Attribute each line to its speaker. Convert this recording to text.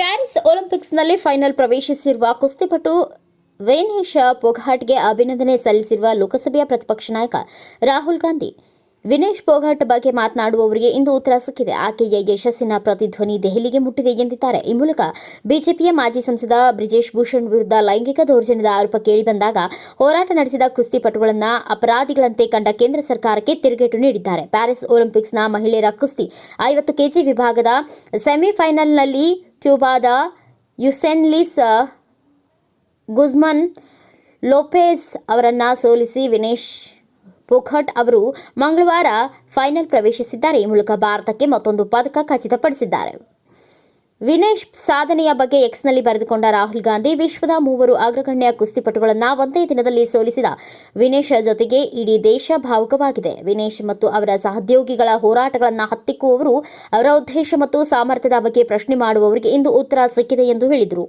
Speaker 1: Paris ಒಲಿಂಪಿಕ್ಸ್ನಲ್ಲಿ final ಪ್ರವೇಶಿಸಿರುವ ಕುಸ್ತಿಪಟು ವೇನೇಶ ಪೊಘಾಟ್ಗೆ ಅಭಿನಂದನೆ ಸಲ್ಲಿಸಿರುವ ಲೋಕಸಭೆಯ ಪ್ರತಿಪಕ್ಷ ನಾಯಕ ರಾಹುಲ್ ಗಾಂಧಿ. ವಿನೇಶ್ ಪೋಘಾಟ್ ಬಗ್ಗೆ ಮಾತನಾಡುವವರಿಗೆ ಇಂದು ಉತ್ತರ ಸಿಕ್ಕಿದೆ. ಆಕೆಯ ಯಶಸ್ಸಿನ ಪ್ರತಿಧ್ವನಿ ದೆಹಲಿಗೆ ಮುಟ್ಟಿದೆ ಎಂದಿದ್ದಾರೆ. ಈ ಮೂಲಕ ಬಿಜೆಪಿಯ ಮಾಜಿ ಸಂಸದ ಬ್ರಿಜೇಶ್ ಭೂಷಣ್ ವಿರುದ್ಧ ಲೈಂಗಿಕ ದೌರ್ಜನ್ಯದ ಆರೋಪ ಕೇಳಿಬಂದಾಗ ಹೋರಾಟ ನಡೆಸಿದ ಕುಸ್ತಿಪಟುಗಳನ್ನು ಅಪರಾಧಿಗಳಂತೆ ಕಂಡ ಕೇಂದ್ರ ಸರ್ಕಾರಕ್ಕೆ ತಿರುಗೇಟು ನೀಡಿದ್ದಾರೆ. ಪ್ಯಾರಿಸ್ ಒಲಿಂಪಿಕ್ಸ್ನ ಮಹಿಳೆಯರ ಕುಸ್ತಿ ಐವತ್ತು ಕೆಜಿ ವಿಭಾಗದ ಸೆಮಿಫೈನಲ್ನಲ್ಲಿ ಕ್ಯೂಬಾದ ಯುಸೆನ್ಲಿಸ್ ಗುಜ್ಮನ್ ಲೋಪೆಜ್ ಅವರನ್ನು ಸೋಲಿಸಿ ವಿನೇಶ್ ಪೋಖಟ್ ಅವರು ಮಂಗಳವಾರ ಫೈನಲ್ ಪ್ರವೇಶಿಸಿದ್ದಾರೆ. ಈ ಮೂಲಕ ಭಾರತಕ್ಕೆ ಮತ್ತೊಂದು ಪದಕ ಖಚಿತಪಡಿಸಿದ್ದಾರೆ. ವಿನೇಶ್ ಸಾಧನೆಯ ಬಗ್ಗೆ ಎಕ್ಸ್ನಲ್ಲಿ ಬರೆದುಕೊಂಡ ರಾಹುಲ್ ಗಾಂಧಿ ವಿಶ್ವದ ಮೂವರು ಅಗ್ರಗಣ್ಯ ಕುಸ್ತಿಪಟುಗಳನ್ನು ಒಂದೇ ದಿನದಲ್ಲಿ ಸೋಲಿಸಿದ ವಿನೇಶ್ ಜೊತೆಗೆ ಇಡೀ ದೇಶ ಭಾವುಕವಾಗಿದೆ. ವಿನೇಶ್ ಮತ್ತು ಅವರ ಸಹೋದ್ಯೋಗಿಗಳ ಹೋರಾಟಗಳನ್ನು ಹತ್ತಿಕ್ಕುವವರು ಅವರ ಉದ್ದೇಶ ಮತ್ತು ಸಾಮರ್ಥ್ಯದ ಬಗ್ಗೆ ಪ್ರಶ್ನೆ ಮಾಡುವವರಿಗೆ ಇಂದು ಉತ್ತರ ಸಿಕ್ಕಿದೆ ಎಂದು ಹೇಳಿದರು.